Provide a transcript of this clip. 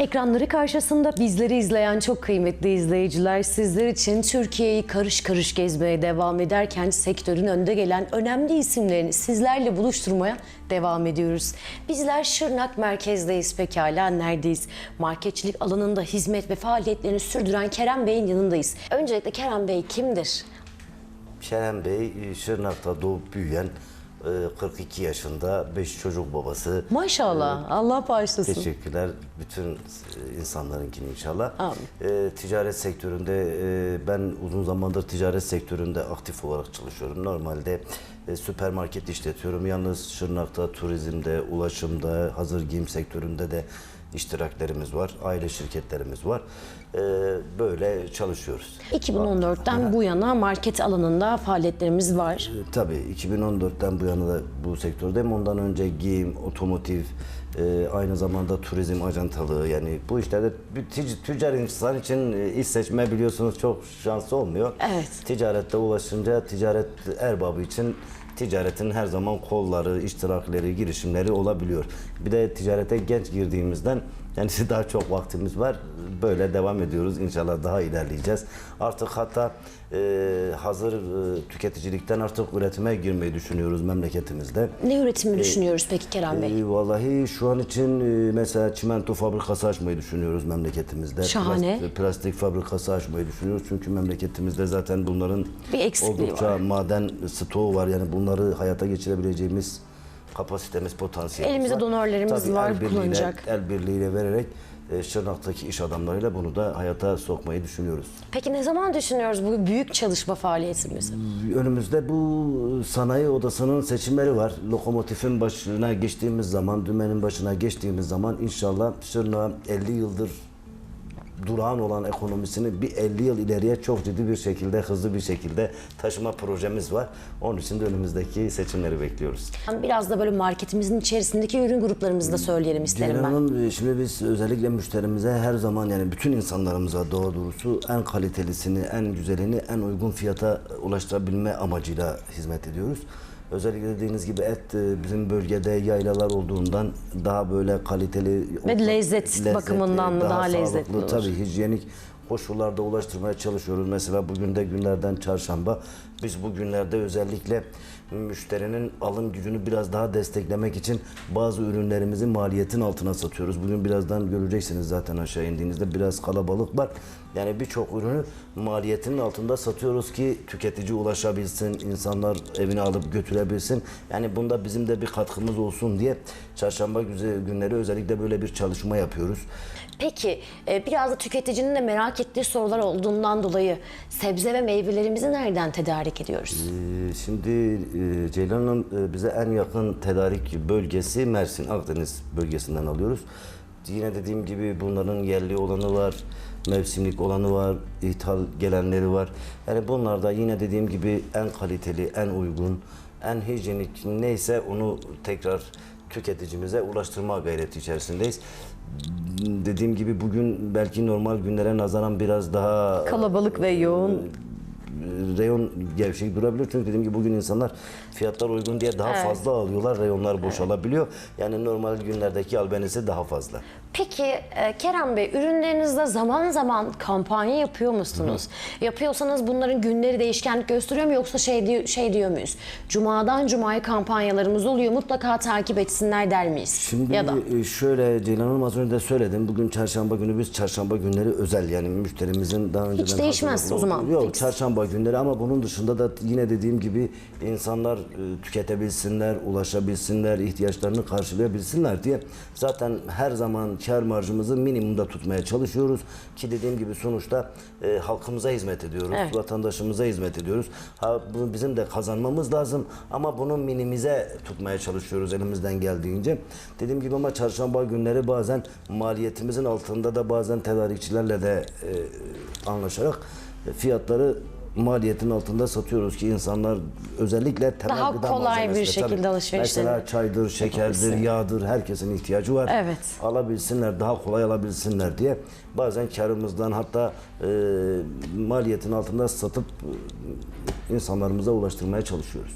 Ekranları karşısında bizleri izleyen çok kıymetli izleyiciler sizler için Türkiye'yi karış karış gezmeye devam ederken sektörün önde gelen önemli isimlerini sizlerle buluşturmaya devam ediyoruz. Bizler Şırnak merkezdeyiz pekala neredeyiz? Marketçilik alanında hizmet ve faaliyetlerini sürdüren Kerem Bey'in yanındayız. Öncelikle Kerem Bey kimdir? Şeren Bey Şırnak'ta doğup büyüyen 42 yaşında 5 çocuk babası. Maşallah Allah bağışlasın. Teşekkürler bütün e, insanlarınkini inşallah. Amin. E, ticaret sektöründe e, ben uzun zamandır ticaret sektöründe aktif olarak çalışıyorum. Normalde e, süpermarket işletiyorum. Yalnız Şırnak'ta turizmde, ulaşımda, hazır giyim sektöründe de iştiraklerimiz var. Aile şirketlerimiz var. E, böyle çalışıyoruz. 2014'ten bu yana market alanında faaliyetlerimiz var. E, Tabii 2014'ten bu yana da bu sektördeyim. Ondan önce giyim, otomotiv, e, aynı zamanda turizm ajantalığı yani bu işlerde bir tic- tüccar insan için e, iş seçme biliyorsunuz çok şanslı olmuyor. Evet. Ticarette ulaşınca ticaret erbabı için ticaretin her zaman kolları, iştirakleri, girişimleri olabiliyor. Bir de ticarete genç girdiğimizden yani daha çok vaktimiz var. Böyle devam ediyoruz. İnşallah daha ilerleyeceğiz. Artık hatta e, hazır e, tüketicilikten artık üretime girmeyi düşünüyoruz memleketimizde. Ne üretimi düşünüyoruz peki Kerem Bey? E, vallahi şu an için e, mesela çimento fabrikası açmayı düşünüyoruz memleketimizde. Şahane. Plastik, plastik fabrikası açmayı düşünüyoruz. Çünkü memleketimizde zaten bunların Bir eksikliği oldukça var. maden stoğu var. Yani bunları hayata geçirebileceğimiz kapasitemiz, potansiyelimiz Elimizde var. donörlerimiz Tabii var, el birliğiyle- kullanacak. El birliğiyle vererek e, Şırnak'taki iş adamlarıyla bunu da hayata sokmayı düşünüyoruz. Peki ne zaman düşünüyoruz bu büyük çalışma faaliyetimizi? Önümüzde bu sanayi odasının seçimleri var. Lokomotifin başına geçtiğimiz zaman, dümenin başına geçtiğimiz zaman inşallah Şırnak'a 50 yıldır durağan olan ekonomisini bir 50 yıl ileriye çok ciddi bir şekilde, hızlı bir şekilde taşıma projemiz var. Onun için de önümüzdeki seçimleri bekliyoruz. Biraz da böyle marketimizin içerisindeki ürün gruplarımızı da söyleyelim isterim Ceylan ben. Hanım, e, şimdi biz özellikle müşterimize her zaman yani bütün insanlarımıza doğru doğrusu en kalitelisini, en güzelini, en uygun fiyata ulaştırabilme amacıyla hizmet ediyoruz. Özellikle dediğiniz gibi et e, bizim bölgede yaylalar olduğundan daha böyle kaliteli Ve lezzet bakımından mı daha lezzetli sağlıklı, olur? Tabii hijyenik koşullarda ulaştırmaya çalışıyoruz. Mesela bugün de günlerden çarşamba. Biz bu günlerde özellikle müşterinin alım gücünü biraz daha desteklemek için bazı ürünlerimizi maliyetin altına satıyoruz. Bugün birazdan göreceksiniz zaten aşağı indiğinizde biraz kalabalık var. Yani birçok ürünü maliyetinin altında satıyoruz ki tüketici ulaşabilsin, insanlar evine alıp götürebilsin. Yani bunda bizim de bir katkımız olsun diye çarşamba günleri özellikle böyle bir çalışma yapıyoruz. Peki e, biraz da tüketicinin de merak ettiği sorular olduğundan dolayı sebze ve meyvelerimizi nereden tedarik ediyoruz? Ee, Şimdi e, Ceylan Hanım e, bize en yakın tedarik bölgesi Mersin, Akdeniz bölgesinden alıyoruz. Yine dediğim gibi bunların yerli olanı var, mevsimlik olanı var, ithal gelenleri var. Yani bunlar da yine dediğim gibi en kaliteli, en uygun, en hijyenik neyse onu tekrar tüketicimize ulaştırma gayreti içerisindeyiz. Dediğim gibi bugün belki normal günlere nazaran biraz daha Kalabalık ve yoğun. Reyon gevşek durabilir. Çünkü dediğim gibi bugün insanlar fiyatlar uygun diye daha Evet. fazla alıyorlar. Reyonlar boşalabiliyor. Yani normal günlerdeki albenisi daha fazla. Peki e, Kerem Bey ürünlerinizde zaman zaman kampanya yapıyor musunuz? Yapıyorsanız bunların günleri değişkenlik gösteriyor mu yoksa şey diyor, şey diyor muyuz? Cumadan cumaya kampanyalarımız oluyor mutlaka takip etsinler der miyiz? Şimdi ya da e, şöyle Ceylan Hanım az önce de söyledim. Bugün çarşamba günü biz çarşamba günleri özel yani müşterimizin daha önceden değişmez hazırlıklı o zaman. Yok Fix. çarşamba günleri ama bunun dışında da yine dediğim gibi insanlar e, tüketebilsinler, ulaşabilsinler, ihtiyaçlarını karşılayabilsinler diye zaten her zaman kar marjımızı minimumda tutmaya çalışıyoruz ki dediğim gibi sonuçta e, halkımıza hizmet ediyoruz, Evet. vatandaşımıza hizmet ediyoruz. Ha bunu bizim de kazanmamız lazım ama bunu minimize tutmaya çalışıyoruz elimizden geldiğince. Dediğim gibi ama çarşamba günleri bazen maliyetimizin altında da bazen tedarikçilerle de e, anlaşarak e, fiyatları maliyetin altında satıyoruz ki insanlar özellikle temel Daha gıda kolay bir şekilde tabii. alışverişlerini Mesela çaydır, şekerdir, yağdır herkesin ihtiyacı var. Evet. Alabilsinler, daha kolay alabilsinler diye bazen karımızdan hatta e, maliyetin altında satıp e, insanlarımıza ulaştırmaya çalışıyoruz.